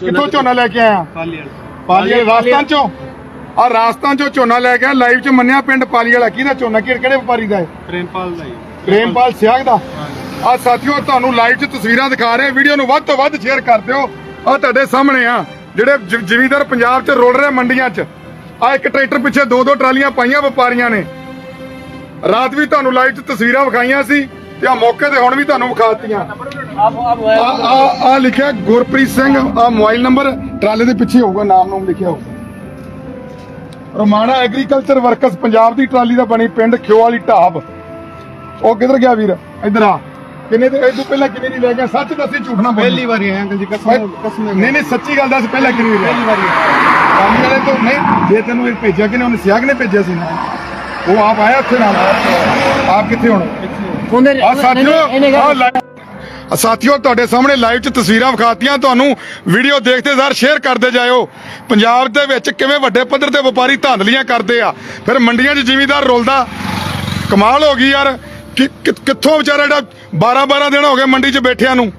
ਕਿੱਥੋਂ ਝੋਨਾ ਲੈ ਕੇ ਆਇਆ? ਪਾਲੀ ਵਾਲੇ। ਪਾਲੀ ਵਾਲੇ ਰਾਜਸਥਾਨ ਚੋਂ? ਆ ਰਾਜਸਥਾਨ ਚੋਂ ਝੋਨਾ ਲੈ ਕੇ ਆਇਆ ਲਾਈਵ ਚ ਮੰਨਿਆ ਪਿੰਡ ਪਾਲੀ ਵਾਲਾ ਕਿਹਦਾ ਝੋਨਾ ਕਿਹੜੇ ਕਿਹੜੇ ਵਪਾਰੀ ਦਾ ਹੈ? ਪ੍ਰੇਮਪਾਲ ਦਾ ਜੀ। ਪ੍ਰੇਮਪਾਲ ਸਿਆਗ ਦਾ? ਆ ਸਾਥੀਓ ਤੁਹਾਨੂੰ ਲਾਈਵ 'ਚ ਤਸਵੀਰਾਂ ਦਿਖਾ ਰਹੇ ਵੀਡੀਓ ਨੂੰ ਵੱਧ ਤੋਂ ਵੱਧ ਸ਼ੇਅਰ ਕਰ ਦਿਓ। ਆ ਤੁਹਾਡੇ ਸਾਹਮਣੇ ਆ ਜਿਹੜੇ ਜ਼ਿਮੀਂਦਾਰ ਪੰਜਾਬ 'ਚ ਰੋਲ ਰਹੇ ਮੰਡੀਆਂ 'ਚ। ਆ ਇੱਕ ਟਰੈਕਟਰ ਪਿੱਛੇ ਦੋ ਦੋ ਟਰਾਲੀਆਂ ਪਾਈਆਂ ਵਪਾਰੀਆਂ ਨੇ। ਰਾਤ ਵੀ ਤੁਹਾਨੂੰ ਲਾਈਵ 'ਚ ਤਸਵੀਰਾਂ ਵਿਖਾਈਆਂ ਸੀ। ਤੇ ਆ ਮੌਕੇ ਤੇ ਹੁਣ ਵੀ ਤੁਹਾਨੂੰ ਵਿਖਾਤੀਆਂ ਆ ਆ ਆ ਲਿਖਿਆ ਗੁਰਪ੍ਰੀਤ ਸਿੰਘ ਆ ਮੋਬਾਈਲ ਨੰਬਰ ਟਰਾਲੇ ਦੇ ਪਿੱਛੇ ਹੋਊਗਾ ਨਾਮ ਨਾਮ ਲਿਖਿਆ ਹੋਊਗਾ। ਰੋਮਾਣਾ ਐਗਰੀਕਲਚਰ ਵਰਕਰਸ ਪੰਜਾਬ ਦੀ ਟਰਾਲੀ ਦਾ ਬਣੀ ਪਿੰਡ ਖਿਓ ਵਾਲੀ ਢਾਬ। ਉਹ ਕਿੱਧਰ ਗਿਆ ਵੀਰ? ਇੱਧਰ ਆ। ਕਿੰਨੇ ਤੇ ਇਹ ਤੋਂ ਪਹਿਲਾਂ ਕਿੰਨੇ ਦੀ ਲੈ ਗਿਆ? ਸੱਚ ਦੱਸੀ ਝੂਠ ਨਾ ਬੋਲੀ। ਪਹਿਲੀ ਵਾਰੀ ਆਇਆ ਅੰਕਲ ਜੀ ਕਸਮ ਕਸਮ ਨਹੀਂ ਨਹੀਂ ਸੱਚੀ ਗੱਲ ਦੱਸ ਪਹਿਲਾਂ ਕਿੰਨੀ ਦੀ ਪਹਿਲੀ ਵਾਰੀ ਕੰਮ ਵਾਲੇ ਤੋਂ ਨਹੀਂ ਜੇ ਤੈਨੂੰ ਇਹ ਭੇਜਿਆ ਕਿ ਉਹਨੇ ਸਿਆਗ ਨੇ ਭੇਜਿਆ ਸੀ ਨਾ? ਉਹ ਆਪ ਆਇਆ ਉੱਥੇ ਨਾਲ? ਆਪ ਕਿੱਥੇ ਹੁਣ? ਉਹਨੇ ਆ ਸਾਥੀਓ ਆ ਲਾਈਵ- ਤੁਹਾਡੇ ਸਾਹਮਣੇ ਲਾਈਵ 'ਚ ਤਸਵੀਰਾਂ ਵਿਖਾਤੀਆਂ ਤੁਹਾਨੂੰ ਵੀਡੀਓ ਦੇਖਦੇ ਸਾਰ ਸ਼ੇਅਰ ਕਰਦੇ ਜਾਇਓ। ਪੰਜਾਬ ਦੇ ਵਿੱਚ ਕਿਵੇਂ ਵੱਡੇ ਪੱਧਰ ਤੇ ਵਪਾਰੀ ਧਾਂਦਲੀਆਂ ਕਰਦੇ ਆ। ਫਿਰ ਮੰਡੀਆਂ 'ਚ ਜ਼ਿਮੀਂਦਾਰ ਰੁਲਦਾ। ਕਮਾਲ ਹੋ ਗਈ ਯਾਰ। ਕਿੱਥੋਂ ਵਿਚਾਰਾ ਜਿਹੜਾ 12 12 ਦਿਨ ਹੋ ਗਏ ਮੰਡੀ 'ਚ ਬੈਠਿਆਂ ਨੂੰ?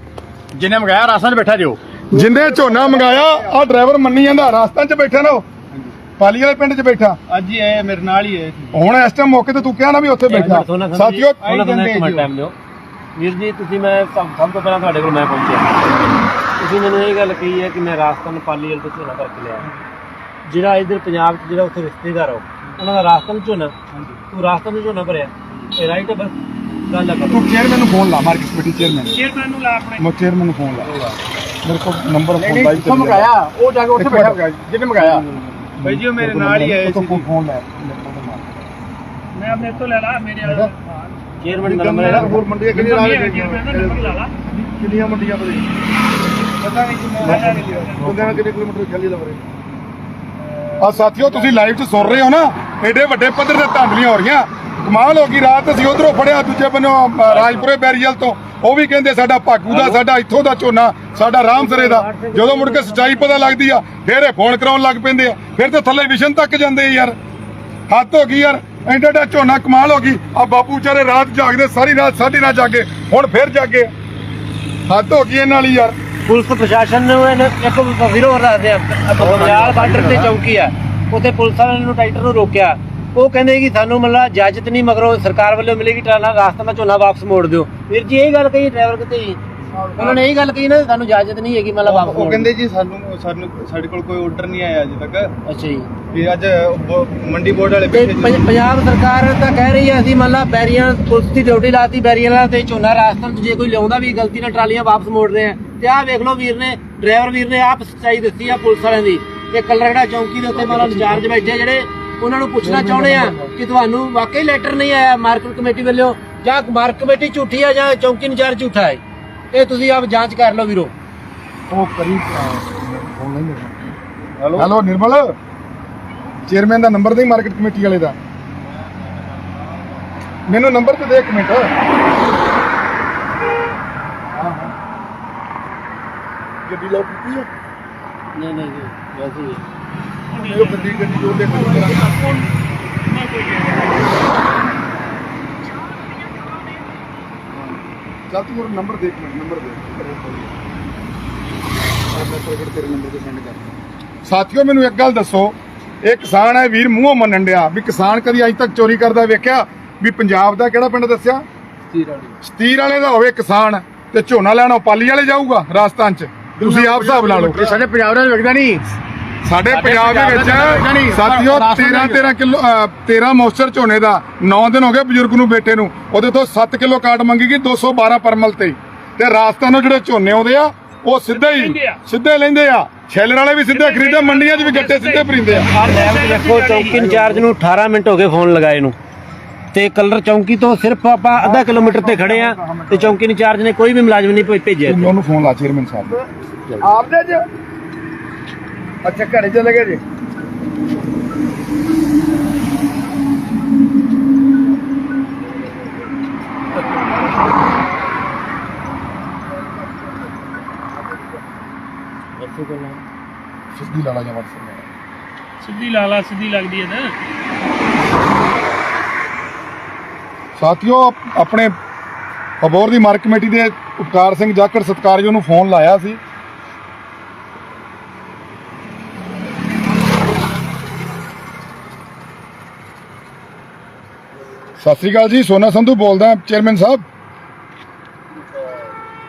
ਜਿਹਨੇ ਮੰਗਾਇਆ ਰਾਸਾਂ 'ਚ ਬੈਠਾ ਜਿਓ ਜਿੰਨੇ ਝੋਨਾ ਮੰਗਾਇਆ ਆ ਡਰਾਈਵਰ ਮੰਨੀ ਜਾਂਦਾ ਰਾਸਤਾਂ 'ਚ ਬੈਠਾ ਨਾ। ਉਹ ਪਾਲੀ ਵਾਲੇ ਪਿੰਡ 'ਚ ਬੈਠਾ? ਅੱਜ ਹੀ ਆਏ ਮੇਰੇ ਨਾਲ ਹੀ ਆਏ ਸੀ ਹੁਣ ਇਸ ਟਾਈਮ ਮੌਕੇ ਤੇ ਤੂੰ ਕਿਹਾ ਨਾ ਵੀ ਉੱਥੇ ਬੈਠਾ। ਸਾਥੀਓ ਆਈ ਜਾਂਦੇ ਇੱਕ ਮਿੰਟ ਜੋ। ਟਾਈਮ ਦਿਓ। ਵੀਰ ਜੀ ਤੁਸੀਂ ਮੈਂ ਸਭ ਸਭ ਤੋਂ ਪਹਿਲਾਂ ਤੁਹਾਡੇ ਕੋਲ ਮੈਂ ਪਹੁੰਚਿਆ। ਤੁਸੀਂ ਮੈਨੂੰ ਇਹ ਗੱਲ ਕਹੀ ਹੈ ਕਿ ਮੈਂ ਰਾਜਸਥਾਨ ਪਾਲੀ ਵਾਲੇ ਤੋਂ ਝੋਨਾ ਕਰਕੇ ਲਿਆ ਜਿਹੜਾ ਇਧਰ ਪੰਜਾਬ 'ਚ ਜਿਹੜਾ ਉੱਥੇ ਰਿਸ਼ਤੇਦਾਰ ਹੋ ਉਹਨਾਂ ਦਾ ਰਾਜਸਥਾਨ ਝੋਨਾ। ਤੂੰ ਰਾਜਸਥਾਨ ਤੋਂ ਝੋਨਾ ਭਰਿਆ। ਇਹ ਰਾਈਟ ਹੈ ਬਸ ਗੱਲ ਹੈ ਤੂੰ ਚੇਅਰਮੈਨ ਨੂੰ ਫੋਨ ਲਾ ਮਾਰਕੀਟ ਕਮੇਟੀ ਚੇਅਰਮੈਨ ਚੇਅਰਮੈਨ ਨੂੰ ਲਾ ਆਪਣੇ। ਮੈਂ ਚੇਅਰਮੈਨ ਨੂੰ ਫੋਨ ਲਾ। ਮੇਰੇ ਕੋਲ ਨੰਬਰ ਫੋਨ ਲਾਈਵ ਕਿੱਥੋਂ ਮੰਗਾਇਆ ਉਹ ਜਾ ਕੇ ਉੱਥੇ ਬੈਠਾ ਜਿਹਨੇ ਮੰਗਾਇਆ। ਭਾਈ ਜੀ ਉਹ ਮੇਰੇ ਨਾਲ ਹੀ ਆਏ ਸੀ ਫੋਨ ਲੈ ਮੈਂ ਆਪਣੇ ਤੋਂ ਲੈ ਲਾ ਮੇਰੇ ਵਾਲਾ ਚੇਅਰਮੈਨ ਦਾ ਨੰਬਰ ਹੈ। ਹੋਰ ਮੰਡੀਆਂ ਕਿੰਨੀਆਂ ਲਾ ਲਾ ਲਾ। ਕਿੰਨੀਆਂ ਮੰਡੀਆਂ ਬਦੇ ਪਤਾ ਨਹੀਂ ਕਿੰਨਾ ਕਿੰਨੇ ਕਿਲੋਮੀਟਰ ਖਾਲੀ ਲਵਰੇ ਆ ਸਾਥੀਓ ਤੁਸੀਂ ਲਾਈਵ 'ਚ ਸੁਣ ਰਹੇ ਹੋ ਨਾ? ਐਡੇ ਵੱਡੇ ਪੱਧਰ ਤੇ ਧਾਂਦਲੀਆਂ ਹੋ ਰਹੀਆਂ। ਕਮਾਲ ਹੋ ਗਈ ਰਾਤ ਅਸੀਂ ਉਧਰੋਂ ਫੜਿਆ ਦੂਜੇ ਬੰਨੋਂ ਰਾਜਪੁਰੇ ਬੈਰੀਅਲ ਤੋਂ। ਉਹ ਵੀ ਕਹਿੰਦੇ ਸਾਡਾ ਭਾਗੂ ਦਾ ਸਾਡਾ ਇੱਥੋਂ ਦਾ ਝੋਨਾ ਸਾਡਾ ਰਾਮਸਰੇ ਦਾ। ਜਦੋਂ ਮੁੜ ਕੇ ਸੱਚਾਈ ਪਤਾ ਲੱਗਦੀ ਆ ਫਿਰ ਇਹ ਫੋਨ ਕਰਾਉਣ ਲੱਗ ਪੈਂਦੇ ਆ। ਫਿਰ ਤੇ ਥੱਲੇ ਵਿਸ਼ਨ ਤੱਕ ਜਾਂਦੇ ਯਾਰ। ਹੱਦ ਹੋ ਗਈ ਯਾਰ ਐਡਾ ਐਡਾ ਝੋਨਾ ਕਮਾਲ ਹੋ ਗਈ। ਆ ਬਾਪੂ ਵਿਚਾਰੇ ਰਾਤ ਜਾਗਦੇ ਸਾਰੀ ਰਾਤ ਸਾਡੀ ਰਾਤ ਜਾਗੇ ਹੁਣ ਫਿਰ ਜਾਗੇ। ਹੱਦ ਹੋ ਗਈ ਇਹਨਾਂ ਵਾਲੀ ਯਾਰ। ਪੁਲਿਸ ਪ੍ਰਸ਼ਾਸਨ ਨੂੰ ਇੱਕ ਵਿਰੋਧ ਰੱਖਦੇ ਆ ਬਾਰਡਰ ਤੇ ਚੌਕੀ ਆ। ਉੱਥੇ ਪੁਲਿਸ ਵਾਲਿਆਂ ਨੂੰ ਟਰੈਕਟਰ ਨੂੰ ਰੋਕਿਆ। ਉਹ ਕਹਿੰਦੇ ਕਿ ਸਾਨੂੰ ਮਤਲਬ ਇਜਾਜ਼ਤ ਨਹੀਂ ਮਗਰੋਂ ਸਰਕਾਰ ਵੱਲੋਂ ਮਿਲੇਗੀ ਟਰਾਲਾ ਰਾਸਤਾ ਦਾ ਝੋਨਾ ਵਾਪਸ ਮੋੜ ਦਿਓ। ਵੀਰ ਜੀ ਇਹ ਗੱਲ ਕਹੀ ਡਰਾਈਵਰ ਕਿਤੇ ਜੀ? ਉਹਨਾਂ ਨੇ ਇਹ ਗੱਲ ਕਹੀ ਨਾ ਸਾਨੂੰ ਇਜਾਜ਼ਤ ਨਹੀਂ ਹੈਗੀ ਮਤਲਬ ਵਾਪਸ ਉਹ ਕਹਿੰਦੇ ਜੀ ਸਾਨੂੰ ਸਾਨੂੰ ਸਾਡੇ ਕੋਲ ਕੋਈ ਆਰਡਰ ਨਹੀਂ ਆਇਆ ਅਜੇ ਤੱਕ। ਅੱਛਾ ਜੀ। ਵੀ ਅੱਜ ਮੰਡੀ ਬੋਰਡ ਵਾਲੇ ਪੰਜਾਬ ਸਰਕਾਰ ਤਾਂ ਕਹਿ ਰਹੀ ਹੈ ਅਸੀਂ ਮਤਲਬ ਬੈਰੀਆਂ ਪੁਲਿਸ ਦੀ ਡਿਊਟੀ ਲਾਤੀ ਬੈਰੀਆਂ ਤੇ ਝੋਨਾ ਰਾਸਤਾ ਜੇ ਕੋਈ ਲਿਆਉਂਦਾ ਵੀ ਗਲਤੀ ਨਾਲ ਟਰਾਲੀਆਂ ਵਾਪਸ ਮੋੜ ਰਹੇ ਆ। ਤੇ ਆਹ ਵੇਖ ਲਓ ਵੀਰ ਨੇ ਡਰਾਈਵਰ ਵੀਰ ਨੇ ਆਪ ਸੱਚਾਈ ਦੱਸੀ ਆ ਪੁਲਿਸ ਵਾਲਿਆਂ ਦੀ। ਤੇ ਕਲਰਗੜਾ ਚੌਂਕੀ ਦੇ ਉੱਤੇ ਮਤਲਬ ਇੰਚਾਰਜ ਬੈਠੇ ਜਿਹੜੇ ਉਹਨਾਂ ਨੂੰ ਪੁੱਛਣਾ ਚਾਹੁੰਦੇ ਆ ਕਿ ਤੁਹਾਨੂੰ ਵਾਕਈ ਲੈਟਰ ਨਹੀਂ ਆਇਆ ਮਾਰਕੀਟ ਕਮੇਟੀ ਵੱਲੋਂ ਜਾਂ ਮਾਰਕੀਟ ਕਮੇਟੀ ਝੂਠੀ ਆ ਜਾਂ ਚੌਂਕੀ ਇੰਚਾਰਜ ਝੂਠਾ ਹੈ? ਇਹ ਤੁਸੀਂ ਆਪ ਜਾਂਚ ਕਰ ਲਓ ਵੀਰੋ। ਉਹ ਕਰੀ ਫੋਨ ਨਹੀਂ ਮਿਲਦਾ ਹੈਲੋ ਹੈਲੋ ਨਿਰਮਲ? ਚੇਅਰਮੈਨ ਦਾ ਨੰਬਰ ਦੇ ਮਾਰਕੀਟ ਕਮੇਟੀ ਵਾਲੇ ਦਾ। ਮੈਨੂੰ ਨੰਬਰ ਤੇ ਦੇ ਇੱਕ ਮਿੰਟ। ਗੱਡੀ ਲਾਉ ਕੀਤੀ ਹੈ ਨਹੀਂ ਨਹੀਂ। ਵੈਸੇ ਹੀ ਮੇਰੇ ਗੱਡੀ ਗੱਡੀ ਜੋੜ ਦੇ ਚੱਲ ਤੂੰ ਮੇਰਾ ਨੰਬਰ ਦੇਖ ਮਿੰਟ ਨੰਬਰ ਦੇ ਮੈਂ ਪ੍ਰਗਟ ਤੇਰੇ ਨੰਬਰ ਤੇ ਸੈਂਡ ਕਰ ਸਾਥੀਓ ਮੈਨੂੰ ਇੱਕ ਗੱਲ ਦੱਸੋ। ਇਹ ਕਿਸਾਨ ਹੈ ਵੀਰ ਮੂੰਹੋਂ ਮੰਨਣ ਡਿਆ ਵੀ ਕਿਸਾਨ ਕਦੀ ਅਜ ਤੱਕ ਚੋਰੀ ਕਰਦਾ ਵੇਖਿਆ? ਵੀ ਪੰਜਾਬ ਦਾ ਕਿਹੜਾ ਪਿੰਡ ਦੱਸਿਆ? ਸਤੀਰ ਵਾਲੇ ਦਾ ਹੋਵੇ ਕਿਸਾਨ ਤੇ ਝੋਨਾ ਲੈਣਾ ਪਾਲੀ ਵਾਲੇ ਜਾਊਗਾ ਰਾਜਸਥਾਨ ਚ। ਤੁਸੀਂ ਆਪ ਹਿਸਾਬ ਲਾ ਲਓ। ਸਾਡੇ ਪੰਜਾਬ ਨਾਲ ਵਿਕਦਾ ਨਹੀਂ। ਸਾਡੇ ਪੰਜਾਬ ਦੇ ਵਿੱਚ ਸਾਥੀਓ ਰਾਸ਼ਨ 13 13 ਕਿਲੋ 13 ਮੋਸਟਰ ਝੋਨੇ ਦਾ 9 ਦਿਨ ਹੋ ਗਏ ਬਜ਼ੁਰਗ ਨੂੰ ਬੇਟੇ ਨੂੰ। ਉਹਦੇ ਤੋਂ 7 ਕਿਲੋ ਕਾਟ ਮੰਗੀ ਗਈ 212 ਪਰਮਲ ਤੇ। ਤੇ ਰਾਜਸਥਾਨ ਨੂੰ ਜਿਹੜੇ ਝੋਨੇ ਆਉਂਦੇ ਆ ਉਹ ਸਿੱਧੇ ਹੀ ਸਿੱਧੇ ਲੈਂਦੇ ਆ। ਛੈਲਰ ਵਾਲੇ ਵੀ ਸਿੱਧੇ ਖਰੀਦੇ ਮੰਡੀਆਂ 'ਚ ਵੀ ਗੱਟੇ ਸਿੱਧੇ ਭਰੀਂਦੇ ਆ। ਦੇਖੋ ਚੌਂਕੀ ਇੰਚਾਰਜ ਨੂੰ 18 ਮਿੰਟ ਹੋ ਗਏ ਫੋਨ ਲਗਾਏ ਨੂੰ। ਤੇ ਕਲਰ ਚੌਂਕੀ ਤੋਂ ਸਿਰਫ ਆਪਾਂ ਅੱਧਾ ਕਿਲੋਮੀਟਰ ਤੇ ਖੜੇ ਆ ਤੇ ਚੌਂਕੀ ਇੰਚਾਰਜ ਨੇ ਕੋਈ ਵੀ ਮੁਲਾਜ਼ਮ ਨਹੀਂ ਭੇਜਿਆ ਤੂੰ ਉਹਨੂੰ ਫੋਨ ਲਾ ਚੇਅਰਮੈਨ ਸਾਹਿਬ ਨੂੰ। ਆਪਦੇ ਚ? ਅੱਛਾ ਘਰੇ ਚਲੇ ਗਏ ਜੀ? ਸਿੱਧੀ ਲਾਲਾ ਜਾਂ ਸਿੱਧੀ ਲਾਲਾ ਸਿੱਧੀ ਲੱਗਦੀ ਹੈ ਨਾ। ਸਾਥੀਓ ਆਪਣੇ ਅਬੋਰ ਦੀ ਮਾਰਕ ਕਮੇਟੀ ਦੇ ਉਪਕਾਰ ਸਿੰਘ ਜਾਖੜ ਸਤਕਾਰਯੋਗ ਨੂੰ ਫੋਨ ਲਾਇਆ ਸੀ। ਸਤਿ ਸ੍ਰੀ ਅਕਾਲ ਜੀ, ਸੋਨਾ ਸੰਧੂ ਬੋਲਦਾ, ਚੇਅਰਮੈਨ ਸਾਹਿਬ।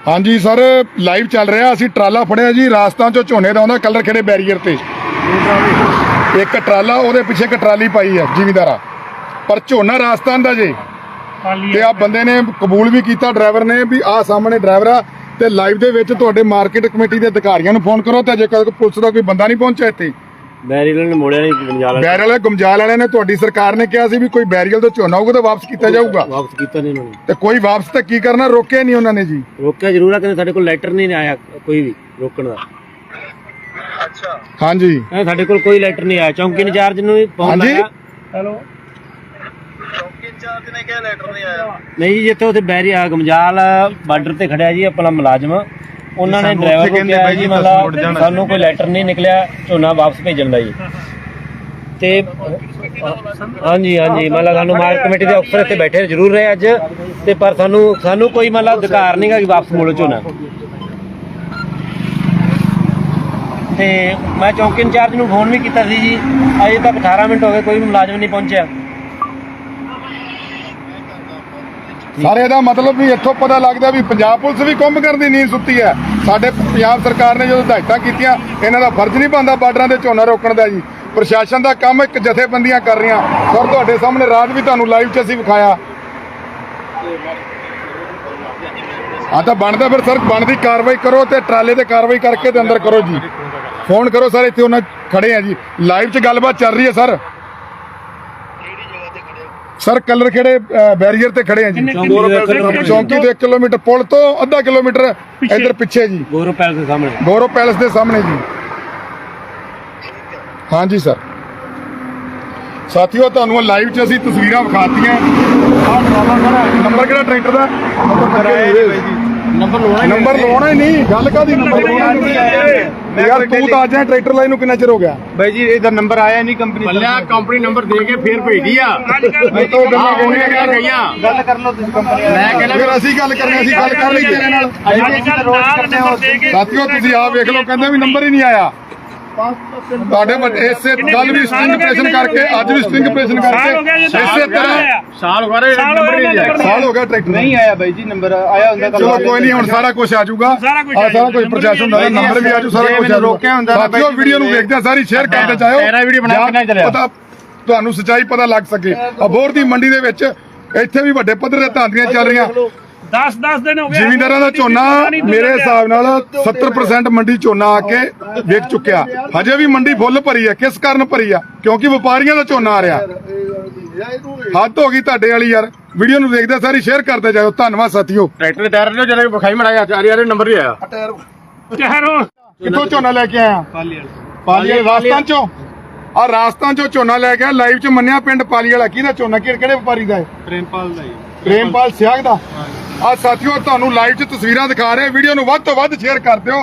ਹਾਂਜੀ ਸਰ, ਲਾਈਵ ਚੱਲ ਰਿਹਾ, ਅਸੀਂ ਟਰਾਲਾ ਫੜਿਆ ਜੀ ਰਾਸਤਾਂ ਚੋਂ ਝੋਨੇ ਦਾ ਆਉਂਦਾ, ਕਲਰ ਖੇੜੇ ਬੈਰੀਅਰ ਤੇ। ਇੱਕ ਟਰਾਲਾ, ਉਹਦੇ ਪਿੱਛੇ ਇੱਕ ਟਰਾਲੀ ਪਾਈ ਆ, ਜ਼ਿਮੀਦਾਰਾ। ਪਰ ਝੋਨਾ ਰਾਸਤਾਂ ਦਾ ਜੇ। ਤੇ ਆ ਬੰਦੇ ਨੇ ਕਬੂਲ ਵੀ ਕੀਤਾ ਡਰਾਈਵਰ ਨੇ ਵੀ ਆ ਸਾਹਮਣੇ ਡਰਾਈਵਰ ਆ ਤੇ ਲਾਈਵ ਦੇ ਵਿੱਚ ਤੁਹਾਡੇ ਮਾਰਕੀਟ ਕਮੇਟੀ ਦੇ ਅਧਿਕਾਰੀਆਂ ਨੂੰ ਫੋਨ ਕਰੋ ਤੇ ਜੇ ਕੋਈ ਪੁਲਿਸ ਦਾ ਕੋਈ ਬੰਦਾ ਨਹੀਂ ਪਹੁੰਚਿਆ ਇੱਥੇ। ਬੈਰੀਅਰ ਨੇ ਮੋੜਿਆ ਨਹੀਂ ਗੰਜਾਲਾ ਬੈਰਲ ਵਾਲੇ ਗੁਮਜਾਲ ਵਾਲਿਆਂ ਨੇ ਤੁਹਾਡੀ ਸਰਕਾਰ ਨੇ ਕਿਹਾ ਸੀ ਵੀ ਕੋਈ ਬੈਰੀਅਲ ਤੋਂ ਝੋਨਾ ਹੋਊਗਾ ਤਾਂ ਵਾਪਸ ਕੀਤਾ ਜਾਊਗਾ। ਵਾਪਸ ਕੀਤਾ ਨਹੀਂ ਉਹਨਾਂ ਨੇ। ਤੇ ਕੋਈ ਵਾਪਸ ਤਾਂ ਕੀ ਕਰਨਾ ਰੋਕਿਆ ਨਹੀਂ ਉਹਨਾਂ ਨੇ ਜੀ। ਰੋਕਿਆ ਜ਼ਰੂਰ ਆ ਕਹਿੰਦੇ ਸਾਡੇ ਕੋਲ ਲੈਟਰ ਨਹੀਂ ਆਇਆ ਕੋਈ ਵੀ ਰੋਕਣ ਦਾ। ਹਾਂਜੀ। ਕਹਿੰਦੇ ਸਾਡੇ ਕੋਲ ਕੋਈ ਲੈਟਰ ਨਹੀਂ ਆਇਆ ਚੌਂਕੀ ਇੰਚਾਰਜ ਨੂੰ ਵੀ ਫੋਨ ਹਾਂਜੀ। ਲਾਇਆ। ਹੈਲੋ। ਨਹੀਂ ਜੀ ਜਿੱਥੇ ਉੱਥੇ ਬੈਰੀ ਆ ਗਮਜਾਲ ਬਾਰਡਰ ਤੇ ਖੜਿਆ ਜੀ ਆਪਣਾ ਮੁਲਾਜ਼ਮ। ਉਹਨਾਂ ਨੇ ਡਰਾਈਵਰ ਨੂੰ ਕਿਹਾ ਜੀ ਮਤਲਬ ਸਾਨੂੰ ਕੋਈ ਲੈਟਰ ਨਹੀਂ ਨਿਕਲਿਆ ਝੋਨਾ ਵਾਪਸ ਭੇਜਣ ਦਾ ਜੀ। ਤੇ ਹਾਂਜੀ ਹਾਂਜੀ ਮਤਲਬ ਸਾਨੂੰ ਮਾਰਕ ਕਮੇਟੀ ਦੇ ਅਫਸਰ ਇੱਥੇ ਬੈਠੇ ਜ਼ਰੂਰ ਰਹੇ ਅੱਜ। ਤੇ ਪਰ ਸਾਨੂੰ ਸਾਨੂੰ ਕੋਈ ਮਤਲਬ ਅਧਿਕਾਰ ਨਹੀਂਗਾ ਕਿ ਵਾਪਸ ਮੋੜੋ ਝੋਨਾ। ਤੇ ਮੈਂ ਚੌਂਕੀ ਇੰਚਾਰਜ ਨੂੰ ਫੋਨ ਵੀ ਕੀਤਾ ਸੀ ਜੀ। ਅਜੇ ਤੱਕ 18 ਮਿੰਟ ਹੋ ਗਏ ਕੋਈ ਵੀ ਮੁਲਾਜ਼ਮ ਨਹੀਂ ਪਹੁੰਚਿਆ। ਸਾਰੇ ਇਹਦਾ ਮਤਲਬ ਵੀ ਇੱਥੋਂ ਪਤਾ ਲੱਗਦਾ ਵੀ ਪੰਜਾਬ ਪੁਲਿਸ ਵੀ ਕੰਮ ਕਰਨ ਦੀ ਨੀਂਦ ਸੁੱਤੀ ਹੈ। ਸਾਡੇ ਪੰਜਾਬ ਸਰਕਾਰ ਨੇ ਜਦੋਂ ਹਦਾਇਤਾਂ ਕੀਤੀਆਂ ਇਹਨਾਂ ਦਾ ਫਰਜ਼ ਨਹੀਂ ਬਣਦਾ ਬਾਰਡਰਾਂ ਦੇ ਝੋਨਾ ਰੋਕਣ ਦਾ ਜੀ। ਪ੍ਰਸ਼ਾਸਨ ਦਾ ਕੰਮ ਇੱਕ ਜਥੇਬੰਦੀਆਂ ਕਰ ਰਹੀਆਂ। ਸਰ ਤੁਹਾਡੇ ਸਾਹਮਣੇ ਰਾਤ ਵੀ ਤੁਹਾਨੂੰ ਲਾਈਵ 'ਚ ਅਸੀਂ ਵਿਖਾਇਆ। ਆ ਤਾਂ ਬਣਦਾ ਫਿਰ ਸਰ ਬਣਦੀ ਕਾਰਵਾਈ ਕਰੋ ਤੇ ਟਰਾਲੇ ਤੇ ਕਾਰਵਾਈ ਕਰਕੇ ਤੇ ਅੰਦਰ ਕਰੋ ਜੀ। ਫੋਨ ਕਰੋ ਸਰ ਇੱਥੇ ਉਹਨਾਂ ਖੜੇ ਆ ਜੀ। ਲਾਈਵ 'ਚ ਗੱਲਬਾਤ ਚੱਲ ਰਹੀ ਹੈ ਸਰ। ਸਰ ਕਲਰ ਖੇੜੇ ਬੈਰੀਅਰ ਤੇ ਖੜੇ ਆ ਜੀ? ਚੌਂਕੀ ਤੋਂ 1 ਕਿਲੋਮੀਟਰ ਪੁਲ ਤੋਂ ਅੱਧਾ ਕਿਲੋਮੀਟਰ ਇੱਧਰ ਪਿੱਛੇ ਜੀ। ਗੌਰਵ ਪੈਲਸ ਦੇ ਸਾਹਮਣੇ। ਗੌਰਵ ਪੈਲਸ ਦੇ ਸਾਹਮਣੇ ਜੀ। ਹਾਂਜੀ ਸਰ। ਸਾਥੀਓ ਤੁਹਾਨੂੰ ਲਾਈਵ 'ਚ ਅਸੀਂ ਤਸਵੀਰਾਂ ਵਿਖਾਤੀਆਂ। ਆਹ ਟਰਾਲਾ ਖੜਾ ਹੈ। ਨੰਬਰ ਕਿਹੜਾ ਟਰੈਕਟਰ ਦਾ? ਨੰਬਰ ਲੋਣਾ ਨੰਬਰ ਲਵਾਉਣਾ ਹੀ ਨਹੀਂ। ਗੱਲ ਕਾਦੀ ਨੰਬਰ ਲਵਾਉਣਾ ਨਹੀਂ। ਯਾਰ ਤੂੰ ਤਾਂ ਅੱਜ ਹੈ ਟਰੈਕਟਰ ਲਾਈਨ ਨੂੰ ਕਿੰਨਾ ਚਿਰ ਹੋ ਗਿਆ? ਭਾਈ ਜੀ ਇਹਦਾ ਨੰਬਰ ਆਇਆ ਨਹੀਂ ਕੰਪਨੀ ਬੱਲਿਆ ਕੰਪਨੀ ਨੰਬਰ ਦੇ ਕੇ ਫੇਰ ਭੇਜੀ ਆ। ਮੈਂ ਤਾਂ ਗੱਲਾਂ ਉਹਨੇ ਹੋਣੀਆਂ ਕਿਹਾ ਗਈਆਂ ਗੱਲ ਕਰ ਲਓ ਤੁਸੀਂ ਕੰਪਨੀ ਮੈਂ ਕਹਿੰਦਾ ਫਿਰ ਅਸੀਂ ਗੱਲ ਕਰਨੀ ਅਸੀਂ ਗੱਲ ਕਰ ਲਈ ਤੇਰੇ ਨਾਲ। ਸਾਥੀਓ ਤੁਸੀਂ ਆਪ ਵੇਖ ਲਓ ਕਹਿੰਦੇ ਵੀ ਨੰਬਰ ਹੀ ਨਹੀਂ ਆਇਆ। ਤੁਹਾਡੇ ਵੱਡੇ ਇਸੇ ਗੱਲ ਵੀ ਸਟ੍ਰਿੰਗ ਆਪਰੇਸ਼ਨ ਕਰਕੇ ਅੱਜ ਵੀ ਸਟ੍ਰਿੰਗ ਆਪਰੇਸ਼ਨ ਗਿਆ ਕਰਕੇ ਇਸੇ ਤਰ੍ਹਾਂ। ਸਾਲ ਹੋ ਗਏ। ਸਾਲ ਹੋ ਨੰਬਰ ਗਿਆ ਨਹੀਂ ਆਇਆ। ਸਾਲ ਹੋ ਗਿਆ ਟਰੈਕਟਰ ਨੂੰ। ਨਹੀਂ ਆਇਆ ਬਾਈ ਜੀ ਨੰਬਰ ਆਇਆ ਹੁੰਦਾ ਤਾਂ ਚਲੋ ਕੋਈ ਨਹੀਂ ਹੁਣ ਸਾਰਾ ਕੁਝ ਆ ਜਾਊਗਾ। ਸਾਰਾ ਆ। ਕੁਝ ਪ੍ਰਸ਼ਾਸਨ ਦਾ ਨੰਬਰ ਨੰਬਰ ਵੀ ਆ ਜਾਊ ਸਾਰਾ ਕੁਝ ਰੋਕਿਆ ਹੁੰਦਾ ਬਾਈ ਵੀਡੀਓ ਨੂੰ ਵੇਖਦੇ ਸਾਰੀ ਸ਼ੇਅਰ ਕਰਦੇ ਜਾਇਓ। ਤੇਰਾ ਵੀਡੀਓ ਬਣਾ ਕੇ ਜਾਂ ਨਾ ਚੱਲਿਆ। ਪਤਾ ਤੁਹਾਨੂੰ ਸੱਚਾਈ ਪਤਾ ਲੱਗ ਸਕੇ। ਅਬੋਰ ਦੀ ਮੰਡੀ ਦੇ ਵਿੱਚ ਇੱਥੇ ਵੀ ਵੱਡੇ ਪੱਧਰ ਤੇ ਧਾਂਦੀਆਂ ਚੱਲ ਰਹੀਆਂ। 10 10 ਦਿਨ ਹੋ ਗਏ ਜ਼ਿਮੀਂਦਾਰਾਂ ਦਾ ਝੋਨਾ ਮੇਰੇ ਹਿਸਾਬ ਨਾਲ 70% ਮੰਡੀ ਝੋਨਾ ਆ ਕੇ ਵਿਕ ਚੁੱਕਿਆ। ਹਜੇ ਵੀ ਮੰਡੀ ਫੁੱਲ ਭਰੀ ਹੈ ਕਿਸ ਕਾਰਨ ਭਰੀ ਆ? ਕਿਉਂਕਿ ਵਪਾਰੀਆਂ ਦਾ ਝੋਨਾ ਆ ਰਿਹਾ। ਹੱਦ ਹੋ ਗਈ ਤੁਹਾਡੇ ਵਾਲੀ ਯਾਰ। ਵੀਡੀਓ ਨੂੰ ਦੇਖਦੇ ਸਾਰੀ ਸ਼ੇਅਰ ਕਰਦੇ ਜਾਓ ਧੰਨਵਾਦ ਸਾਥੀਓ। ਟਰੈਕਟਰ ਟਾਇਰ ਨੇ ਜਦੋਂ ਵਿਖਾਈ ਮੜਾਇਆ ਚਾਰ ਯਾਰ ਨੰਬਰ ਨਹੀਂ ਆਇਆ। ਚਿਹਰੋ ਕਿੱਥੋਂ ਝੋਨਾ ਲੈ ਕੇ ਆਇਆ? ਪਾਲੀ ਰਾਜਸਥਾਨ ਚੋਂ? ਆ ਰਾਜਸਥਾਨ ਚੋਂ ਝੋਨਾ ਲੈ ਕੇ ਆਇਆ ਲਾਈਵ ਚ ਮੰਨਿਆ ਪਿੰਡ ਪਾਲੀ ਵਾਲਾ ਕਿਹਦਾ ਝੋਨਾ? ਕਿਹੜੇ ਵਪਾਰੀ ਦਾ ਹੈ? ਪ੍ਰੇਮਪਾਲ ਦਾ ਜੀ ਪ੍ਰੇਮਪਾਲ ਸਿਆਗ ਦਾ? ਆ ਸਾਥੀਓ, ਤੁਹਾਨੂੰ ਲਾਈਵ 'ਚ ਤਸਵੀਰਾਂ ਦਿਖਾ ਰਹੇ, ਵੀਡੀਓ ਨੂੰ ਵੱਧ ਤੋਂ ਵੱਧ ਸ਼ੇਅਰ ਕਰ ਦਿਓ।